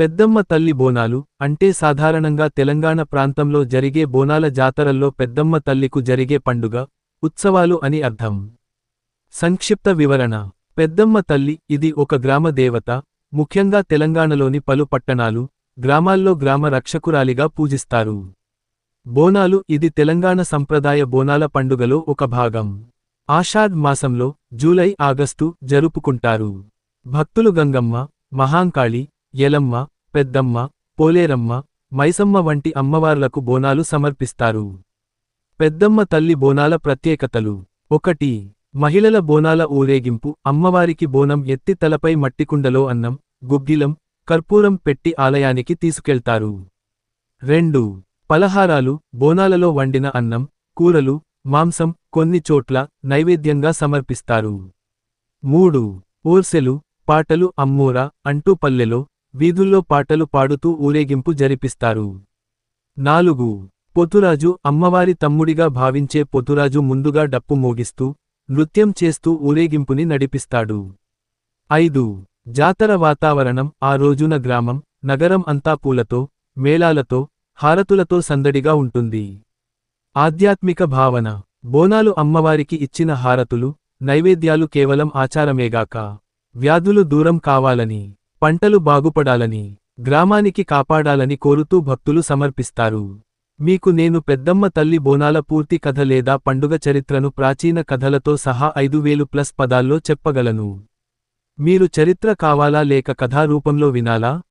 పెద్దమ్మ తల్లి బోనాలు అంటే సాధారణంగా తెలంగాణ ప్రాంతంలో జరిగే బోనాల జాతరల్లో పెద్దమ్మ తల్లికు జరిగే పండుగ ఉత్సవాలు అని అర్థం. సంక్షిప్త వివరణ. పెద్దమ్మ తల్లి ఇది ఒక గ్రామ దేవత ముఖ్యంగా తెలంగాణలోని పలు పట్టణాలు గ్రామాల్లో గ్రామ రక్షకురాలిగా పూజిస్తారు. బోనాలు ఇది తెలంగాణ సంప్రదాయ బోనాల పండుగలో ఒక భాగం. ఆషాఢ్ మాసంలో జూలై ఆగస్టు జరుపుకుంటారు. భక్తులు గంగమ్మ మహాంకాళి ఎలమ్మ పెద్దమ్మ పోలేరమ్మ మైసమ్మ వంటి అమ్మవార్లకు బోనాలు సమర్పిస్తారు. పెద్దమ్మ తల్లి బోనాల ప్రత్యేకతలు. ఒకటి మహిళల బోనాల ఊరేగింపు. అమ్మవారికి బోనం ఎత్తి తలపై మట్టికుండలో అన్నం గుగ్గిలం కర్పూరం పెట్టి ఆలయానికి తీసుకెళ్తారు. రెండు పలహారాలు బోనాలలో వండిన అన్నం కూరలు మాంసం కొన్ని చోట్ల నైవేద్యంగా సమర్పిస్తారు. మూడు ఊర్సెలు పాటలు అమ్మూరా అంటూ పల్లెలో వీధుల్లో పాటలు పాడుతూ ఊరేగింపు జరిపిస్తారు. నాలుగు. పొతురాజు అమ్మవారి తమ్ముడిగా భావించే పొతురాజు ముందుగా డప్పు మోగిస్తూ నృత్యం చేస్తూ ఊరేగింపుని నడిపిస్తాడు. ఐదు. జాతర వాతావరణం ఆ రోజున గ్రామం నగరం అంతా పూలతో మేళాలతో హారతులతో సందడిగా ఉంటుంది. ఆధ్యాత్మిక భావన బోనాలు అమ్మవారికి ఇచ్చిన హారతులు నైవేద్యాలు కేవలం ఆచారమేగాక వ్యాధులు దూరం కావాలని. పంటలు బాగుపడాలని గ్రామానికి కాపాడాలని కోరుతూ భక్తులు సమర్పిస్తారు. మీకు నేను పెద్దమ్మ తల్లి బోనాల పూర్తి కథ లేదా పండుగ చరిత్రను ప్రాచీన కథలతో సహా ఐదు వేలు ప్లస్ పదాల్లో చెప్పగలను. మీరు చరిత్ర కావాలా లేక కథా రూపంలో వినాలా?